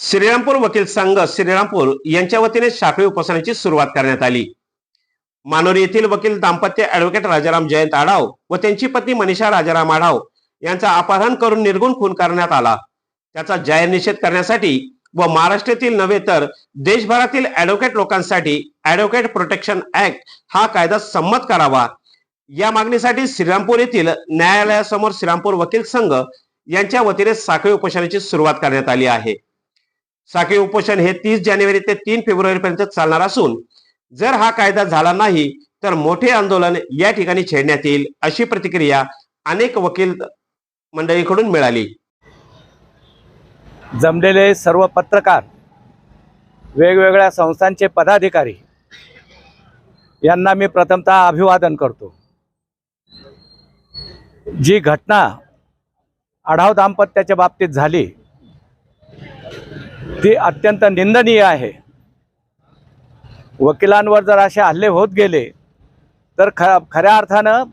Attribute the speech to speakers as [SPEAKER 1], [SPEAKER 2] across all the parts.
[SPEAKER 1] श्रीरामपूर वकील संघ श्रीरामपूर यांच्या वतीने साखळी उपोषणाची सुरुवात करण्यात आली. मानोरी येथील वकील दाम्पत्य ऍडव्होकेट राजाराम जयंत आढाव व त्यांची पत्नी मनीषा राजाराम आढाव यांचा अपहरण करून निर्गुण खून करण्यात आला. त्याचा जाहीर निषेध करण्यासाठी व महाराष्ट्रातील नव्हे तर देशभरातील ऍडव्होकेट लोकांसाठी ऍडव्होकेट प्रोटेक्शन ऍक्ट हा कायदा संमत करावा. या मागणीसाठी श्रीरामपूर येथील न्यायालयासमोर श्रीरामपूर वकील संघ यांच्या वतीने साखळी उपोषणाची सुरुवात करण्यात आली आहे. साखळी उपोषण हे तीस जानेवारी ते तीन फेब्रुवारी पर्यंत चालणार असून जर हा कायदा झाला नाही तर मोठे आंदोलन या ठिकाणी छेडण्यात येईल अशी प्रतिक्रिया अनेक वकील मंडळीकडून मिळाली.
[SPEAKER 2] जमलेले सर्व पत्रकार वेगवेगळ्या संस्थांचे पदाधिकारी यांना मी प्रथमतः अभिवादन करतो. जी घटना आढाव दाम्पत्याच्या बाबतीत झाली ती अत्यंत निंदनीय आहे. वकिलांवर जर असे हल्ले होत गेले तर ख खऱ्या अर्थानं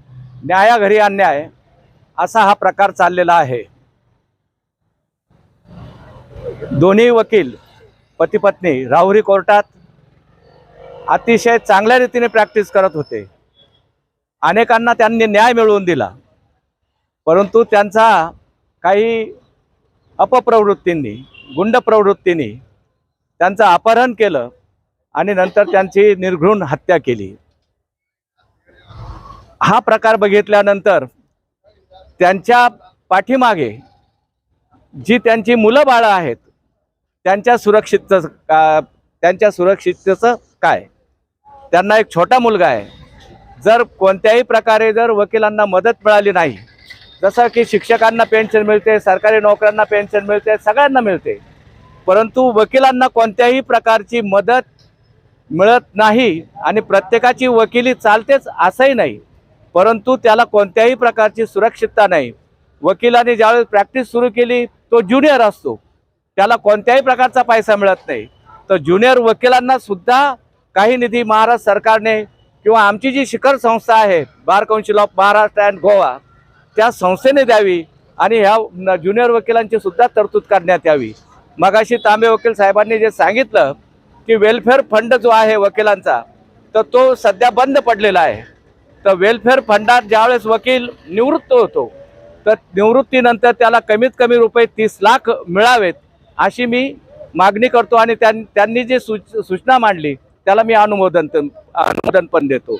[SPEAKER 2] न्यायाघरी अन्याय असा हा प्रकार चाललेला आहे. दोन्ही वकील पती पत्नी राहुरी कोर्टात अतिशय चांगल्या रीतीने प्रॅक्टिस करत होते. अनेकांना त्यांनी न्याय मिळवून दिला. परंतु त्यांचा काही अपप्रवृत्तींनी गुंड प्रवृत्तींनी त्यांचं अपहरण केलं आणि नंतर त्यांची निर्घृण हत्या केली. हा प्रकार बघितल्यानंतर त्यांच्या पाठीमागे जी त्यांची मुलं बाळं आहेत त्यांच्या सुरक्षितचं का त्यांच्या सुरक्षिततेचं काय? त्यांना एक छोटा मुलगा आहे. जर कोणत्याही प्रकारे जर वकिलांना मदत मिळाली नाही जसं की शिक्षकांना पेन्शन मिळते सरकारी नोकऱ्यांना पेन्शन मिळते सगळ्यांना मिळते. परंतु वकिलांना कोणत्याही प्रकारची मदत मिळत नाही आणि प्रत्येकाची वकिली चालतेच असंही नाही. परंतु त्याला कोणत्याही प्रकारची सुरक्षितता नाही. वकिलाने ज्यावेळेस प्रॅक्टिस सुरू केली तो ज्युनियर असतो. त्याला कोणत्याही प्रकारचा पैसा मिळत नाही. तर ज्युनियर वकिलांना सुद्धा काही निधी महाराष्ट्र सरकारने किंवा आमची जी शिखर संस्था आहे bar council of Maharashtra and Goa त्या संस्थेने द्यावी आणि ह्या ज्युनियर वकिलांची सुद्धा तरतूद करण्यात यावी. मगाशी तांबे वकील साहेबांनी जे सांगितलं की वेलफेअर फंड जो आहे वकिलांचा तर तो सध्या बंद पडलेला आहे. तर वेलफेअर फंडात ज्यावेळेस वकील निवृत्त होतो तर निवृत्तीनंतर त्याला कमीत कमी रुपये तीस लाख मिळावेत अशी मी मागणी करतो आणि त्यां त्यांनी जी सूच सूचना मांडली त्याला मी अनुमोदन अनुमोदन पण देतो.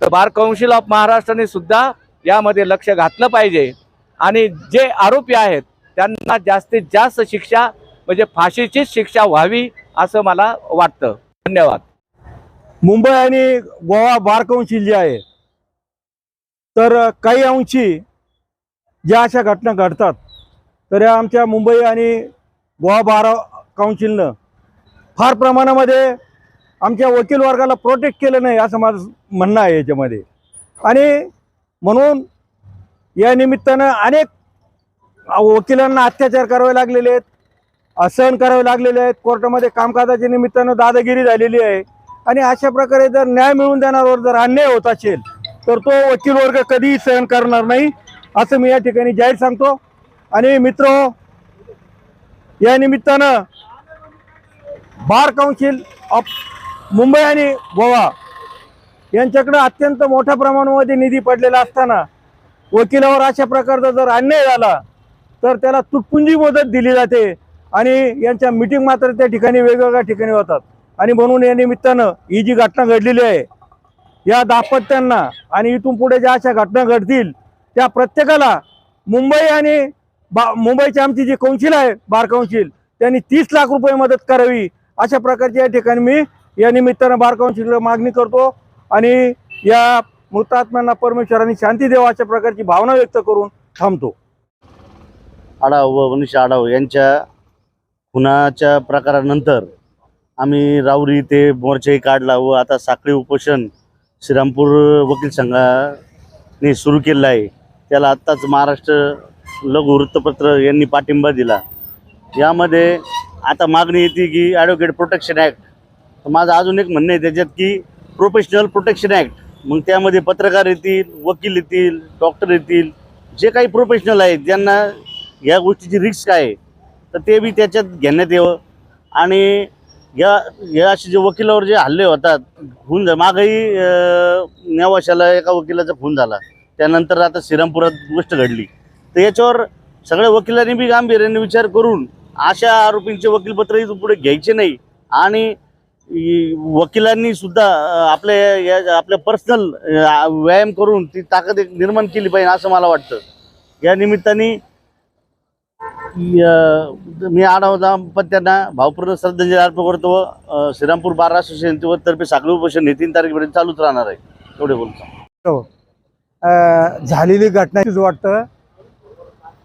[SPEAKER 2] तर बार काउन्सिल ऑफ महाराष्ट्राने सुद्धा यामध्ये लक्ष घातलं पाहिजे. आणि जे आरोपी आहेत त्यांना जास्तीत जास्त शिक्षा म्हणजे फाशीचीच शिक्षा व्हावी असं मला वाटतं. धन्यवाद.
[SPEAKER 3] मुंबई आणि गोवा बार जी जे आहे. तर काही अंशी ज्या अशा घटना घडतात तर या आमच्या मुंबई आणि गोवा बार काउन्सिलनं फार प्रमाणामध्ये आमच्या वकील वर्गाला प्रोटेक्ट केलं नाही असं माझं म्हणणं आहे याच्यामध्ये. आणि म्हणून या निमित्तानं अनेक वकिलांना अत्याचार करावे लागलेले आहेत सहन करावे लागलेले आहेत. कोर्टामध्ये कामकाजाच्या निमित्तानं दादागिरी झालेली आहे. आणि अशा प्रकारे जर न्याय मिळवून देणाऱ्यावर जर अन्याय होत असेल तर तो वकील वर्ग कधीही सहन करणार नाही असं मी या ठिकाणी जाहीर सांगतो. आणि मित्र या निमित्तानं बार काउन्सिल ऑफ मुंबई आणि गोवा यांच्याकडे अत्यंत मोठ्या प्रमाणामध्ये निधी पडलेला असताना वकिलावर अशा प्रकारचा जर अन्याय झाला तर त्याला तुटपुंजी मदत दिली जाते आणि यांच्या मिटिंग मात्र त्या ठिकाणी वेगवेगळ्या ठिकाणी होतात. आणि म्हणून या निमित्तानं ही जी घटना घडलेली आहे या दाम्पत्यांना आणि इथून पुढे ज्या अशा घटना घडतील त्या प्रत्येकाला मुंबई आणि बा मुंबईची आमची जी कौन्सिल आहे बार कौन्सिल त्यांनी तीस लाख रुपये मदत करावी अशा प्रकारची या ठिकाणी मी या निमित्तानं बार कौन्सिलला मागणी करतो. आणि या मृतात्म्यांना परमेश्वराने शांती देवा अशा प्रकारची भावना व्यक्त करून थांबतो.
[SPEAKER 4] आढाव व मनीष आढाव यांच्या खुनाच्या प्रकारानंतर आम्ही राऊरी ते मोर्चाही काढला व आता साखळी उपोषण श्रीरामपूर वकील संघाने सुरू केलं आहे. त्याला आत्ताच महाराष्ट्र लघु वृत्तपत्र यांनी पाठिंबा दिला. यामध्ये आता मागणी येते की ॲडव्होकेट प्रोटेक्शन ॲक्ट माझं अजून एक म्हणणं आहे त्याच्यात की प्रोफेशनल प्रोटेक्शन ॲक्ट मग त्यामध्ये पत्रकार येतील वकील येतील डॉक्टर येतील जे काही प्रोफेशनल आहेत ज्यांना या गोष्टीची रिस्क आहे तर ते बी त्याच्यात घेण्यात यावं. आणि या या असे जे वकिलावर जे हल्ले होतात खून झा- मागही न्यावाशाला एका वकिलाचा खून झाला. त्यानंतर आता श्रीरामपुरात गोष्ट घडली. तर याच्यावर सगळ्या वकिलांनी बी गांभीर्याने विचार करून अशा आरोपींचे वकीलपत्रही पुढे घ्यायचे नाही. आणि वकिलांनी सुद्धा आपले या आपल्या पर्सनल व्यायाम करून ती ताकद एक निर्माण केली पाहिजे असं मला वाटतं. या निमित्ताने मी आढावा दाम्पत्यांना भावपूर्ण श्रद्धांजली अर्पण करतो व श्रीरामपूर बार असोसिएशन व तर्फे साखळी उपोषण हे तीन तारखेपर्यंत चालूच राहणार आहे. एवढे बोलतो.
[SPEAKER 5] हो. झालेली घटना वाटतं.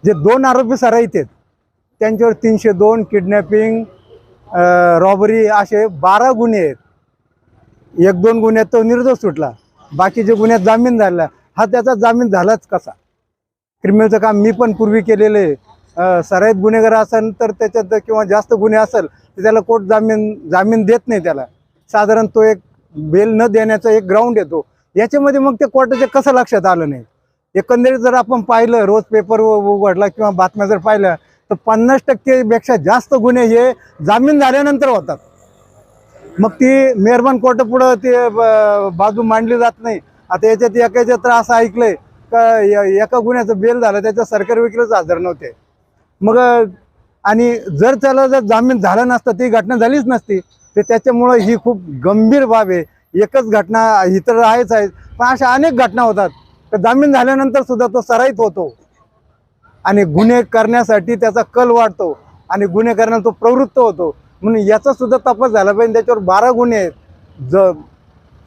[SPEAKER 5] जे दोन आरोपी सराईत आहेत त्यांच्यावर तीनशे दोन किडनॅपिंग रॉबरी असे बारा गुन्हे आहेत. एक दोन गुन्ह्यात तो निर्दोष सुटला. बाकीचे गुन्ह्यात जामीन झाला हा त्याचा जामीन झालाच कसा? क्रिमिनलचं काम मी पण पूर्वी केलेलं आहे. सराईत गुन्हेगार असेल तर त्याच्यात किंवा जास्त गुन्हे असेल तर त्याला कोर्ट जामीन जामीन देत नाही त्याला. साधारण तो एक बेल न देण्याचा एक ग्राउंड येतो. याच्यामध्ये मग ते कोर्टाच्या कसं लक्षात आलं नाही? एकंदरीत जर आपण पाहिलं रोज पेपर उघडला किंवा बातम्या जर पाहिल्या तर पन्नास टक्केपेक्षा जास्त गुन्हे हे जामीन झाल्यानंतर होतात. मग ती मेहरबान कोर्टापुढं ते बाजू मांडली जात नाही. आता याच्यात एकाच्या याच्यात असं ऐकलंय का एका गुन्ह्याचं बेल झालं त्याच्या सरकारी वकीलच हजर नव्हते. मग आणि जर त्याला जर जामीन झाला नसता ती घटना झालीच नसती तर त्याच्यामुळं ही खूप गंभीर बाब आहे. एकच घटना इतर आहेच आहे. पण अशा अनेक घटना होतात. तर जामीन झाल्यानंतर सुद्धा तो सराईत होतो. आणि गुन्हे करण्यासाठी त्याचा कल वाढतो आणि गुन्हे करण्याला तो प्रवृत्त होतो. म्हणून याचा सुद्धा तपास झाला पाहिजे. त्याच्यावर बारा गुन्हे आहेत. ज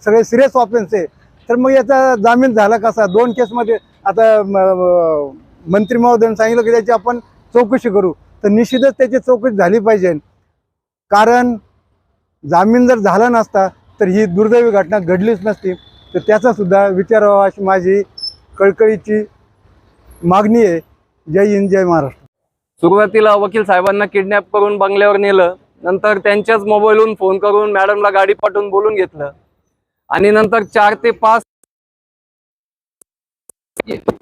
[SPEAKER 5] सगळे सिरियस ऑफेन्स आहे तर मग याचा जामीन झाला कसा? दोन केसमध्ये आता म- मंत्री महोदयांनी सांगितलं की त्याची आपण चौकशी करू. तर निश्चितच त्याची चौकशी झाली पाहिजे. कारण जामीन जर झाला नसता तर ही दुर्दैवी घटना घडलीच नसती. तर त्याचासुद्धा विचार व्हावा अशी माझी कळकळीची मागणी आहे. जय हिंद जय महाराष्ट्र.
[SPEAKER 6] सुरुवातीला वकील साहेबांना किडनॅप करून बंगल्यावर नेलं. नंतर त्यांच्याच मोबाईलहून फोन करून मॅडमला गाडी पाठवून बोलून घेतलं. आणि नंतर चार ते पाच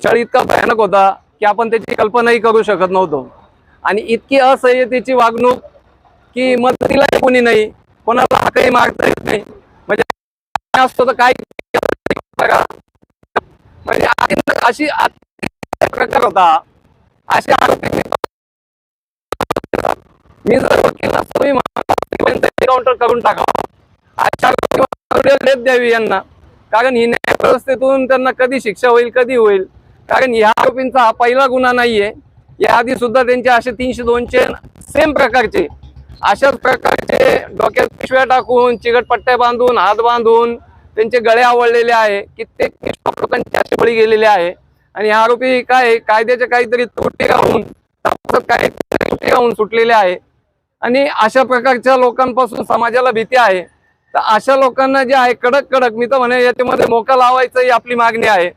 [SPEAKER 6] छळ इतका भयानक होता की आपण त्याची कल्पनाही करू शकत नव्हतो. आणि इतकी असह्यतेची वागणूक की मदतीला कोणी नाही कोणाला हाकही मारता येत नाही. म्हणजे असतो तर काय म्हणजे अशी प्रकार होता. असे आरोपी मी जर वकील काउंटर करून टाकावा. अशा लेप द्यावी यांना. कारण ही न्याय व्यवस्थेतून त्यांना कधी शिक्षा होईल कधी होईल. कारण या आरोपींचा हा पहिला गुन्हा नाहीये. याआधी सुद्धा त्यांचे असे तीनशे दोनशे सेम प्रकारचे. अशाच प्रकारचे डोक्यात पिशव्या टाकून चिकटपट्ट्या बांधून हात बांधून त्यांचे गळे आवडलेले आहे. कित्येक निष्पाप बळी गेलेले आहे. आणि हे आरोपी काय कायद्याच्या काहीतरी तोटे राहून काही काहीतरी राहून सुटलेले आहे. आणि अशा प्रकारच्या लोकांपासून समाजाला भीती आहे. तर अशा लोकांना जे आहे कडक कडक मी तर म्हणे याच्यामध्ये मोका लावायचं ही आपली मागणी आहे.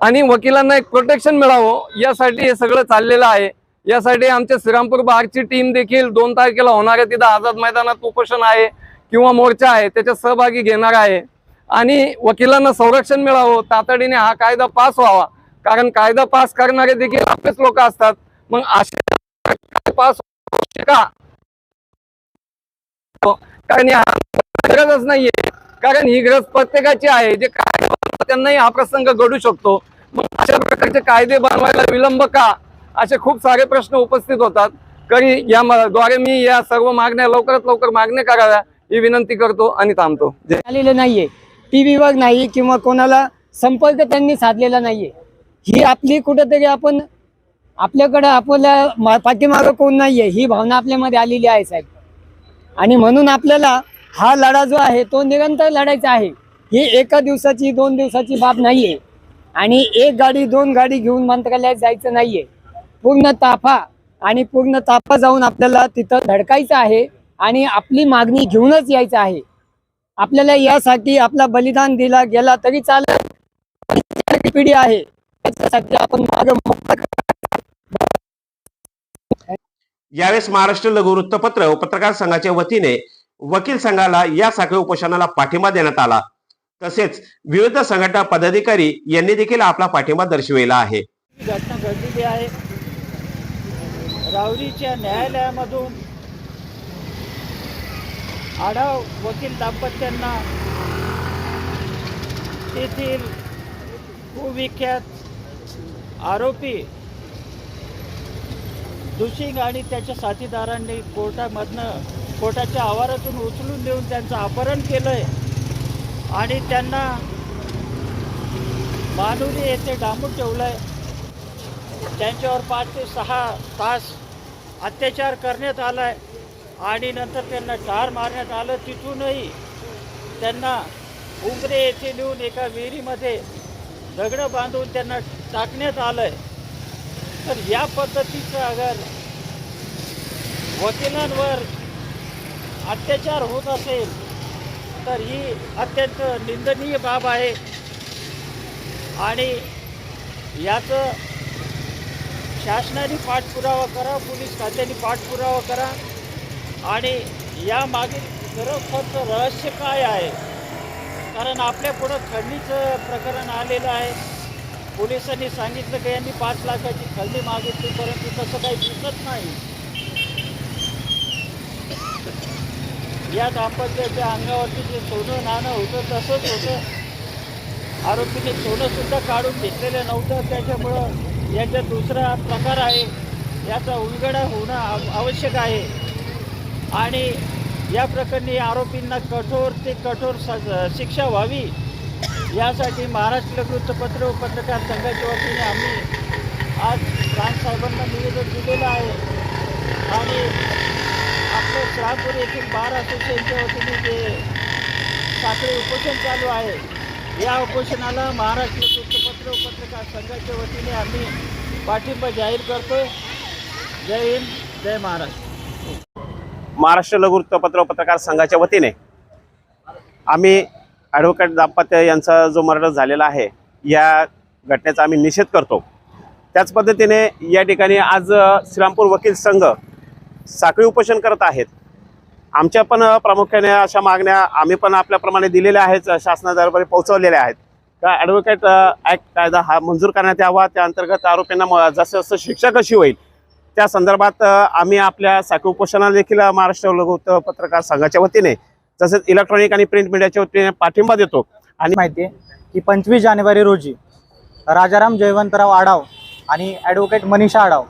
[SPEAKER 6] आणि वकिलांना एक प्रोटेक्शन मिळावं यासाठी हे सगळं चाललेलं आहे. यासाठी आमच्या श्रीरामपूर बाहेरची टीम देखील दोन तारखेला होणाऱ्या तिथं आझाद मैदानात उपोषण आहे किंवा मोर्चा आहे त्याच्यात सहभागी घेणार आहे. आणि वकिलांना संरक्षण मिळावं तातडीने हा कायदा पास व्हावा. कारण कायदा पास करणारे देखील आपलेच लोक असतात. मग असे पास का? कारण गरजच नाहीये. कारण ही गरज प्रत्येकाची आहे. जे कायदे त्यांनाही हा प्रसंग घडू शकतो. मग अशा प्रकारचे कायदे बनवायला विलंब का? असे खूप सारे प्रश्न उपस्थित होतात. तरी या द्वारे मी या सर्व मागण्या लवकरात लवकर मागण्या कराव्या ही विनंती करतो आणि थांबतो. जय
[SPEAKER 7] आलेलं नाहीये. विभाग नाही किंवा कोणाला संपर्क त्यांनी साधलेला नाहीये. ही आपली कुठंतरी आपण आपल्याकडं आपल्या पाठीमागं कोण नाहीये ही भावना आपल्यामध्ये आलेली आहे साहेब. आणि म्हणून आपल्याला हा लढा जो आहे तो निरंतर लढायचा आहे. ही एका दिवसाची दोन दिवसाची बाब नाहीये. आणि एक गाडी दोन गाडी घेऊन मंत्रालयात जायचं नाहीये. पूर्ण ताफा आणि पूर्ण ताफा जाऊन आपल्याला तिथं धडकायचं आहे आणि आपली मागणी घेऊनच यायचं आहे. आपल्याला यासाठी आपला बलिदान दिला गेला तरी चालेल. पिढी आहे त्याच्यासाठी आपण मागे
[SPEAKER 1] यावेळेस महाराष्ट्र लघु वृत्तपत्र व पत्रकार संघाच्या वतीने वकील संघाला या साखळी उपोषणाला पाठिंबा देण्यात आला. तसेच विविध संघटना पदाधिकारी यांनी देखील आपला पाठिंबा दर्शविला आहे.
[SPEAKER 8] घटना घडलेली आहे. रावरीच्या न्यायालयामधून आढाव वकील दाम्पत्यांना तेथील कुविख्यात आरोपी दुषिंग आणि त्याच्या साथीदारांनी कोर्टामधनं कोर्टाच्या आवारातून उचलून देऊन त्यांचं अपहरण केलं आहे आणि त्यांना मानुरी येथे डांबून ठेवलं आहे त्यांच्यावर पाच ते सहा तास अत्याचार करण्यात आलाय. आणि नंतर त्यांना ठार मारण्यात आलं. तिथूनही त्यांना उंगरे येथे नेऊन एका विहिरीमध्ये दगडं बांधून त्यांना टाकण्यात आलंय. तर या पद्धतीचं अगर वकिलांवर अत्याचार होत असेल तर ही अत्यंत निंदनीय बाब आहे. आणि याचं शासनाने पाठपुरावा करा पोलीस खात्याने पाठपुरावा करा. आणि यामागील खरोखरचं रहस्य काय आहे? कारण आपल्या पुढं खंडणीचं प्रकरण आलेलं आहे. पोलिसांनी सांगितलं की यांनी पाच लाखाची खंडणी मागितली परंतु तसं काही दिसत नाही. या दाम्पत्याच्या अंगावरती जे सोनं नाणं होतं तसंच होतं. आरोपीने सोनंसुद्धा काढून घेतलेलं नव्हतं. त्याच्यामुळं याचा दुसरा प्रकार आहे. याचा उलगडा होणं आवश्यक आहे. आणि या प्रकरणी आरोपींना कठोर ते कठोर स- शिक्षा व्हावी. यासाठी महाराष्ट्र वृत्तपत्र व पत्रकार संघाच्या वतीने आम्ही आज प्राण निवेदन दिलेलं आहे. आणि आपलं श्रापूर येथील बार असोसिएशनच्या वतीने जे साखळी उपोषण चालू आहे या उपोषणाला महाराष्ट्र वृत्तपत्र व पत्रकार संघाच्या वतीने आम्ही पाठिंबा जाहीर करतो जय हिंद जय महाराष्ट्र.
[SPEAKER 9] महाराष्ट्र लघु वृत्तपत्र पत्रकार संघाच्या वतीने आम्ही ॲडव्होकेट दाम्पत्य यांचा जो मर्डर झालेला आहे या घटनेचा आम्ही निषेध करतो. त्याच पद्धतीने या ठिकाणी आज श्रीरामपूर वकील संघ साखळी उपोषण करत आहेत. आमच्या पण प्रामुख्याने अशा मागण्या आम्ही पण आपल्याप्रमाणे दिलेल्या आहेत अ, शासनादरबारी पोहोचवलेल्या आहेत. का ॲडव्होकेट ॲक्ट कायदा हा मंजूर करण्यात यावा त्या अंतर्गत आरोपींना म- जसं जसं शिक्षा कशी होईल त्या संदर्भात आम्ही आपल्या साखळी उपोषणाला देखील महाराष्ट्र लघु पत्रकार संघाच्या वतीने तसेच इलेक्ट्रॉनिक आणि प्रिंट मीडियाच्या वतीने पाठिंबा देतो. आणि
[SPEAKER 10] माहिती आहे की पंचवीस जानेवारी रोजी राजाराम जयवंतराव आढाव आणि ॲडव्होकेट मनीषा आढाव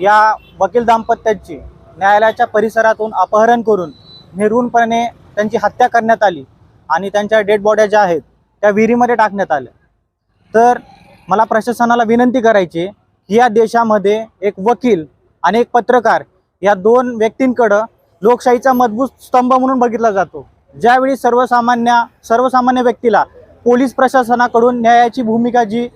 [SPEAKER 10] या वकील दाम्पत्याची न्यायालयाच्या परिसरातून अपहरण करून निर्गुणपणे त्यांची हत्या करण्यात आली आणि त्यांच्या डेड बॉड्या ज्या आहेत त्या विहिरीमध्ये टाकण्यात आल्या. तर मला प्रशासनाला विनंती करायची आहे या देशामध्ये एक वकील आणि एक पत्रकार या दोन व्यक्तींकडं लोकशाहीचा मजबूत स्तंभ म्हणून बघितला जातो. ज्यावेळी सर्वसामान्य सर्वसामान्य व्यक्तीला पोलीस प्रशासनाकडून न्यायाची भूमिका जी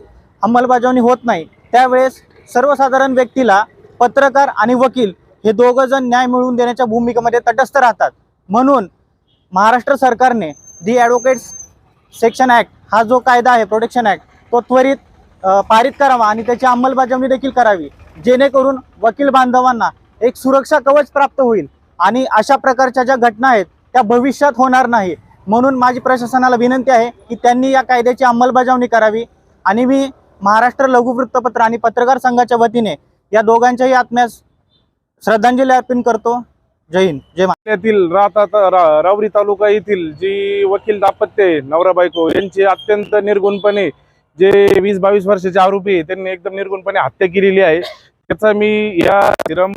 [SPEAKER 10] अंमलबजावणी होत नाही त्यावेळेस सर्वसाधारण व्यक्तीला पत्रकार आणि वकील हे दोघं जण न्याय मिळवून देण्याच्या भूमिकेमध्ये तटस्थ राहतात. म्हणून महाराष्ट्र सरकारने दी ॲडव्होकेट्स सेक्शन ॲक्ट हा जो कायदा आहे प्रोटेक्शन ॲक्ट तो त्वरित पारित करावा आणि त्याची अंमलबजावणी देखील करावी. जेणेकरून वकील बांधवांना एक सुरक्षा कवच प्राप्त होईल आणि अशा प्रकारच्या ज्या घटना आहेत त्या भविष्यात होणार नाही. म्हणून माझी प्रशासनाला विनंती आहे की त्यांनी या कायद्याची अंमलबजावणी करावी आणि मी महाराष्ट्र लघु वृत्तपत्र आणि पत्रकार संघाच्या वतीने या दोघांच्याही आत्म्यास श्रद्धांजली अर्पण करतो. जय हिंद. जय महाराष्ट्रातील
[SPEAKER 11] जिल्ह्यातील रावरी तालुका येथील जी वकील दापत्य आहे, नवरा बायको यांची अत्यंत निर्गुणपणे जे वीस बावीस वर्षाचे आरोपी आहे, त्यांनी एकदम निर्गुणपणे हत्या केलेली आहे. त्याचा मी या श्रीराम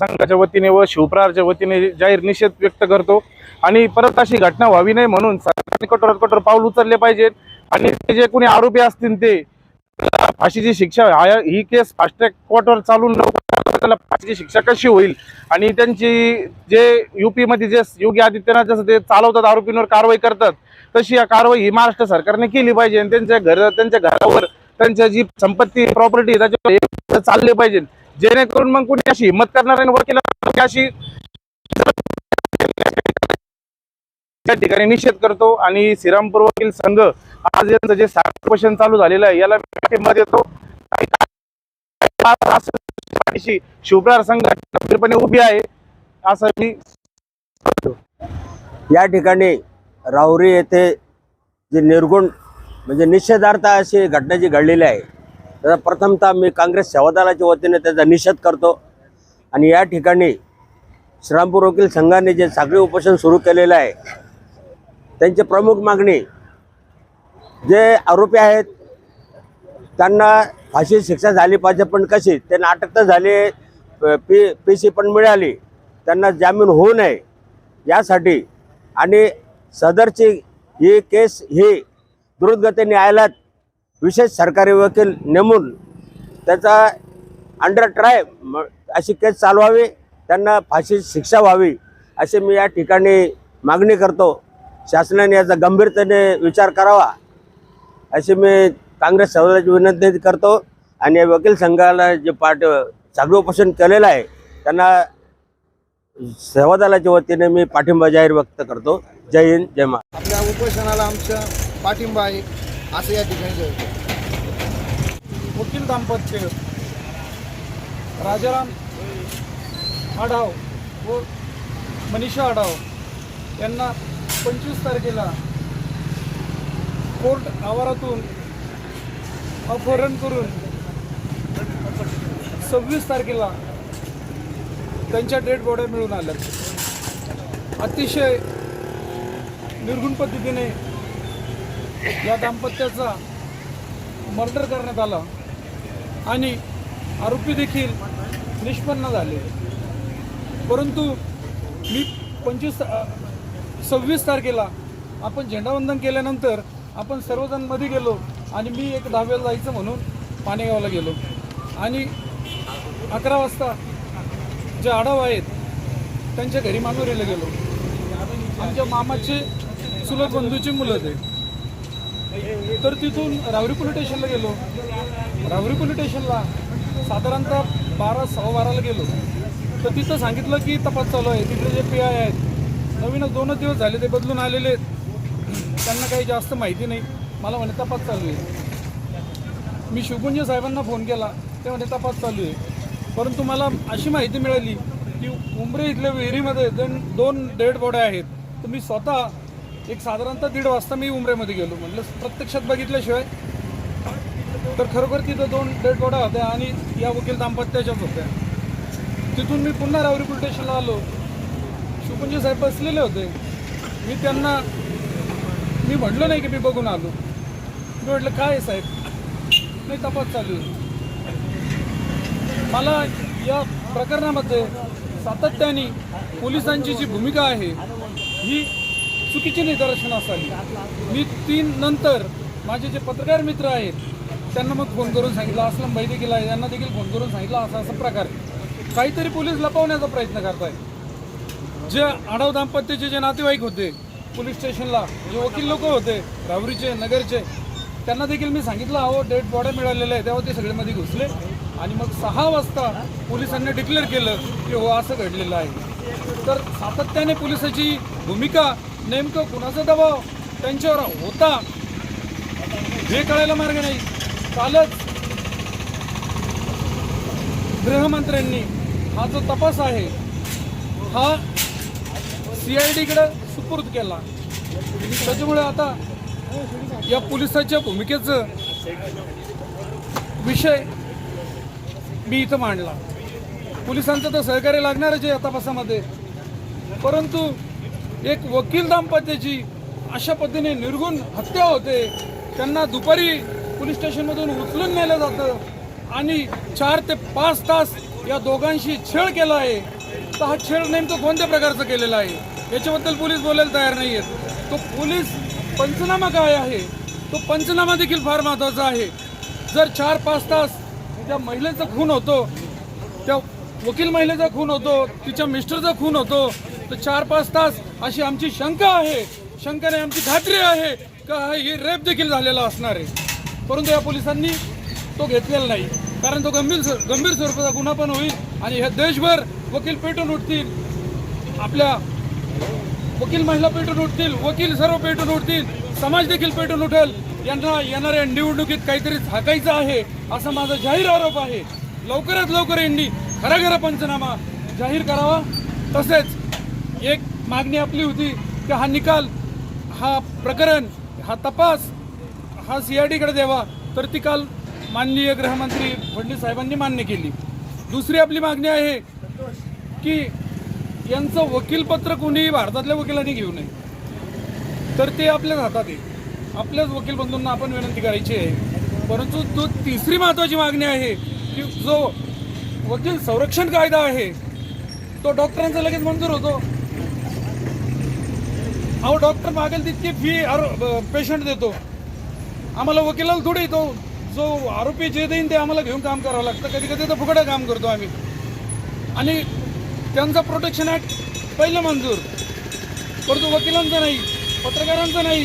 [SPEAKER 11] संघाच्या वतीने व शिवप्रहारच्या वतीने जाहीर निषेध व्यक्त करतो. आणि परत अशी घटना व्हावी नाही म्हणून सरकारने कठोरात कठोर पाऊल उचलले पाहिजेत आणि ते जे कोणी आरोपी असतील ते फाशीची शिक्षा ही केस फास्ट ट्रॅक कोर्टवर चालून त्याला फाशीची शिक्षा कशी होईल? आणि त्यांची जे युपीमध्ये जे योगी आदित्यनाथ जसं ते चालवतात आरोपींवर कारवाई करतात तशी या कारवाई ही महाराष्ट्र सरकारने केली पाहिजे आणि त्यांच्या घर त्यांच्या घरावर त्यांच्या जी संपत्ती प्रॉपर्टी त्याच्यावर चालले पाहिजे. जेणेकरून मग कुणी अशी हिंमत करणार वकिला अशी त्या ठिकाणी निषेध करतो आणि श्रीरामपूर वकील संघ आज यांचं जे साक्षण चालू झालेलं आहे याला पाठिंबा देतो. आणि शिवप्रहार संघ खंबीरपणे उभी आहे असं मी
[SPEAKER 12] या ठिकाणी राहुरी येथे जे निर्गुण म्हणजे निषेधार्थ अशी घटना जी घडलेली आहे त्याचा प्रथमतः मी काँग्रेस सेवादलाच्या वतीने त्याचा निषेध करतो. आणि या ठिकाणी श्रीरामपूर वकील संघाने जे साखळी उपोषण सुरू केलेलं आहे त्यांची प्रमुख मागणी जे आरोपी आहेत त्यांना फाशी शिक्षा झाली पाहिजे पण कशी? त्यांना अटक तर झाली पी पी सी पण मिळाली त्यांना जामीन होऊ नये यासाठी. आणि सदरची ही केस ही द्रुतगती न्यायालयात विशेष सरकारी वकील नेमून त्याचा अंडर ट्राय अशी केस चालवावी त्यांना फाशी शिक्षा व्हावी अशी मी या ठिकाणी मागणी करतो. शासनाने याचा गंभीरतेने विचार करावा अशी मी काँग्रेस समाजाची विनंती करतो आणि या वकील संघाला जे पाठ सागरी उपोषण केलेलं आहे त्यांना सेवा दलाच्या वतीने मी पाठिंबा जाहीर व्यक्त करतो. जय हिंद जय महाराष्ट्र
[SPEAKER 13] आपल्या उपोषणाला आमचा पाठिंबा आहे असं या ठिकाणी
[SPEAKER 14] वकील दाम्पत्य राजाराम आढाव व मनीषा आढाव यांना पंचवीस तारखेला कोर्ट आवारातून अपहरण करून सव्वीस तारखेला त्यांच्या डेड बॉड्या मिळून आल्या अतिशय निर्गुण पद्धतीने या दाम्पत्याचा मर्डर करण्यात आला आणि आरोपी देखील निष्पन्न झाले. परंतु मी पंचवीस सव्वीस तारखेला आपण झेंडावंदन केल्यानंतर आपण सर्वजणमध्ये गेलो आणि मी एक दहाव्याला जायचं म्हणून पाणेगावला गेलो. आणि अकरा वाजता जे आढाव आहेत त्यांच्या घरी मानुरीला गेलो. आमच्या मामाचे चुलत बंधूची मुलं ते. तर तिथून रावरी पोलीस स्टेशनला गेलो. रावरी पोलीस स्टेशनला साधारणतः बारा सव्वा बाराला गेलो. तर तिथं सांगितलं की तपास चालू आहे. तिथले जे पी आय आहेत नवीनच दोनच दिवस झाले ते बदलून आलेले आहेत. त्यांना काही जास्त माहिती नाही. मला म्हणे तपास चालू आहे. मी शिवकुंज साहेबांना फोन केला. ते म्हणे तपास चालू आहे. परंतु मला अशी माहिती मिळाली की उमरे इथल्या विहिरीमध्ये दोन दोन डेड बॉड्या आहेत. तर मी स्वतः एक साधारणतः दीड वाजता मी उमरेमध्ये गेलो. म्हटलं प्रत्यक्षात बघितल्याशिवाय तर खरोखर तिथं दोन डेड बॉड्या होत्या आणि या वकील दाम्पत्याच्याच होत्या. तिथून मी पुन्हा रावरी पोलीस स्टेशनला आलो. शिवपुंजी साहेब बसलेले होते. मी त्यांना मी म्हटलं नाही की मी बघून आलो. मी म्हटलं काय आहे साहेब? नाही तपास चालू आहे. मला या प्रकरणामध्ये सातत्याने पोलिसांची जी भूमिका आहे ही चुकीची निदर्शनास आली मी तीन नंतर माझे जे पत्रकार मित्र आहेत त्यांना मग फोन करून सांगितलं असलम भाई देखील आहे. यांना देखील फोन करून सांगितलं असा असा प्रकार काहीतरी पोलीस लपवण्याचा प्रयत्न करतायत. जे आढाव दाम्पत्याचे जे नातेवाईक होते पोलीस स्टेशनला जे वकील लोक होते राहुरीचे नगरचे त्यांना देखील मी सांगितलं अहो डेड बॉड्या मिळालेल्या आहे. तेव्हा ते सगळ्यामध्ये घुसले आणि मग सहा वाजता पोलिसांनी डिक्लेअर केलं की हो असं घडलेलं आहे. तर सातत्याने पोलिसाची भूमिका नेमकं कुणाचा दबाव? त्यांच्यावर होता. हे कळायला मार्ग नाही. कालच गृहमंत्र्यांनी हा जो तपास आहे हा सी आय डीकडे सुपूर्द केला. त्याच्यामुळे आता या पोलिसाच्या भूमिकेचं विषय मी इथं मांडला. पोलिसांचं तर सहकार्य लागणारच आहे या तपासामध्ये. परंतु एक वकील दाम्पत्याची अशा पद्धतीने निर्गुण हत्या होते. त्यांना दुपारी पोलीस स्टेशनमधून उचलून नेलं जातं आणि चार ते पाच तास या दोघांशी छेड केला आहे. तर हा छेड नेमकं कोणत्या प्रकारचा केलेला आहे? याच्याबद्दल पोलीस बोलायला तयार नाही आहेत तो पोलीस पंचनामा काय आहे? तो पंचनामा देखील फार महत्त्वाचा आहे. जर चार पाच तास त्या महिलेचा खून होतो त्या वकील महिलेचा खून होतो तिच्या मिस्टरचा खून होतो तर चार पाच तास अशी आमची शंका आहे. शंकाने आमची खात्री आहे का हे रेप देखील झालेला असणार आहे. परंतु या पोलिसांनी तो घेतलेला नाही. कारण तो गंभीर गंभीर स्वरूपाचा गुन्हा पण होईल आणि ह्या देशभर वकील पेटून उठतील. आपल्या वकील महिला पेटून उठतील वकील सर्व पेटून उठतील समाज देखील पेटून उठेल. यांना येणाऱ्या निवडणुकीत काहीतरी झाकायचं आहे असा माझा जाहीर आरोप आहे. लवकरात लवकर यांनी खरा खरा पंचनामा जाहीर करावा. तसेच एक मागणी आपली होती की हा निकाल हा प्रकरण हा तपास हा सी आय डीकडे द्यावा. तर ती काल माननीय गृहमंत्री फडणवीस साहेबांनी मान्य केली. दुसरी आपली मागणी आहे की यांचं वकीलपत्र कोणीही भारतातल्या वकिलांनी घेऊ नये. तर ते आपल्याच हातात आहे. आपल्याच वकील बंधूंना आपण विनंती करायची आहे. परंतु तो तिसरी महत्त्वाची मागणी आहे की जो वकील संरक्षण कायदा आहे तो डॉक्टरांचा लगेच मंजूर होतो. अहो डॉक्टर मागेल तितकी फी पेशंट देतो. आम्हाला वकिलाला थोडी तो जो आरोपी जे देईन ते आम्हाला घेऊन काम करावं लागतं. कधी कधी तर फुकटं काम करतो आम्ही. आणि त्यांचा प्रोटेक्शन ॲक्ट पहिलं मंजूर. परंतु वकिलांचं नाही पत्रकारांचं नाही.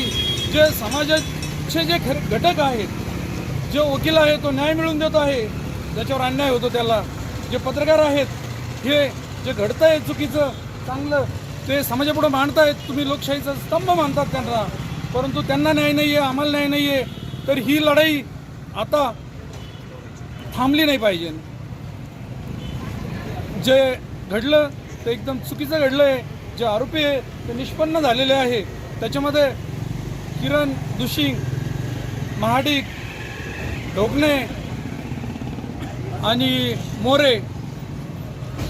[SPEAKER 14] जे समाजाचे जे खरे घटक आहेत जे वकील आहे तो न्याय मिळवून देत आहे. ज्याच्यावर अन्याय होतो त्याला. जे पत्रकार आहेत हे जे घडतं आहे चुकीचं चांगलं ते समाजापुढं मांडतायत. तुम्ही लोकशाहीचा स्तंभ मानतात त्यांना. परंतु त्यांना न्याय नाही आहे आम्हाला न्याय नाही आहे तर ही लढाई आता थांबली नाही पाहिजे. जे घडलं ते एकदम चुकीचं घडलं आहे जे आरोपी आहे ते निष्पन्न झालेले आहे. त्याच्यामध्ये किरण दुशिंग महाडिक ढोकणे आणि मोरे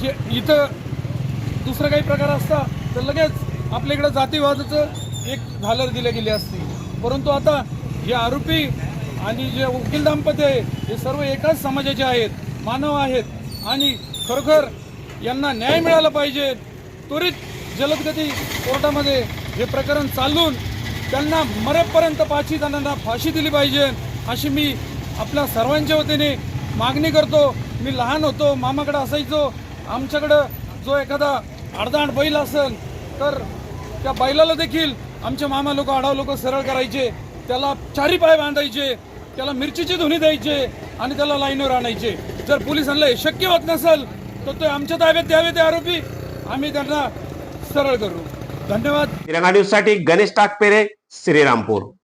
[SPEAKER 14] हे इथं दुसरं काही प्रकार असता. तर लगेच आपल्याकडं जातीवादाचं एक झालर दिले गेली असते. परंतु आता हे आरोपी आणि जे वकील दाम्पत्य आहे हे सर्व एकाच समाजाचे आहेत मानव आहेत आणि खरोखर यांना न्याय मिळाला पाहिजे. त्वरित जलदगती कोर्टामध्ये हे प्रकरण चालून त्यांना मरेपर्यंत पाची जणांना फाशी दिली पाहिजे अशी मी आपल्या सर्वांच्या वतीने मागणी करतो. मी लहान होतो मामाकडं असायचो. आमच्याकडं जो एखादा अर्धाण बैल असेल तर त्या बैलाला देखील आमचे मामा लोक आढाव लोक सरळ करायचे. त्याला चारी पाय बांधायचे त्याला मिरचीची धुनी द्यायचे आणि त्याला लाईनवर आणायचे. जर पोलिसांना हे शक्य होत नसेल तर ते आमच्या ताब्यात द्यावे ते आरोपी. आम्ही त्यांना सरळ करू. धन्यवाद.
[SPEAKER 1] साठी गणेश टाकपेरे श्रीरामपूर.